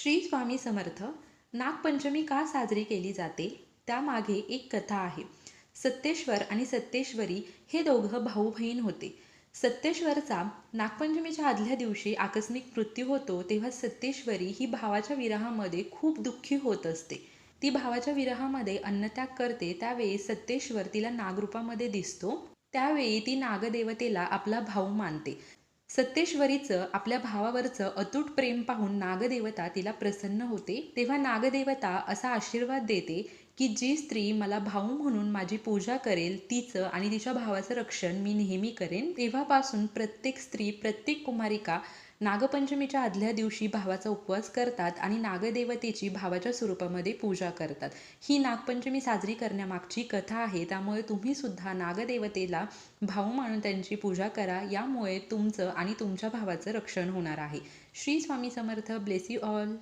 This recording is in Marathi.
श्री स्वामी समर्थ नागपंचमी का साजरी केली जाते? त्यामागे एक कथा आहे. सत्तेश्वर आणि सत्तेश्वरी हे दोघं भाऊ बहीण होते. सत्तेश्वरचा नागपंचमीच्या आदल्या दिवशी आकस्मिक मृत्यू होतो तेव्हा सत्तेश्वरी ही भावाच्या विरहामध्ये खूप दुःखी होत असते. ती भावाच्या विरहामध्ये अन्नत्याग करते त्यावेळी सत्तेश्वर तिला नागरूपामध्ये दिसतो. त्यावेळी ती नागदेवतेला आपला भाऊ मानते. सत्तेश्वरीचं आपल्या भावावरचं अतूट प्रेम पाहून नागदेवता तिला प्रसन्न होते. तेव्हा नागदेवता असा आशीर्वाद देते की जी स्त्री मला भाऊ म्हणून माझी पूजा करेल तिचं आणि तिच्या भावाचं रक्षण मी नेहमी करेन. तेव्हापासून प्रत्येक स्त्री प्रत्येक कुमारिका नागपंचमीच्या आदल्या दिवशी भावाचा उपवास करतात आणि नागदेवतेची भावाच्या स्वरूपामध्ये पूजा करतात. ही नागपंचमी साजरी करण्यामागची कथा आहे. त्यामुळे तुम्ही सुद्धा नागदेवतेला भाऊ मानून त्यांची पूजा करा. यामुळे तुमचं आणि तुमच्या भावाचं रक्षण होणार आहे. Shri Swami Samarth. Bless you all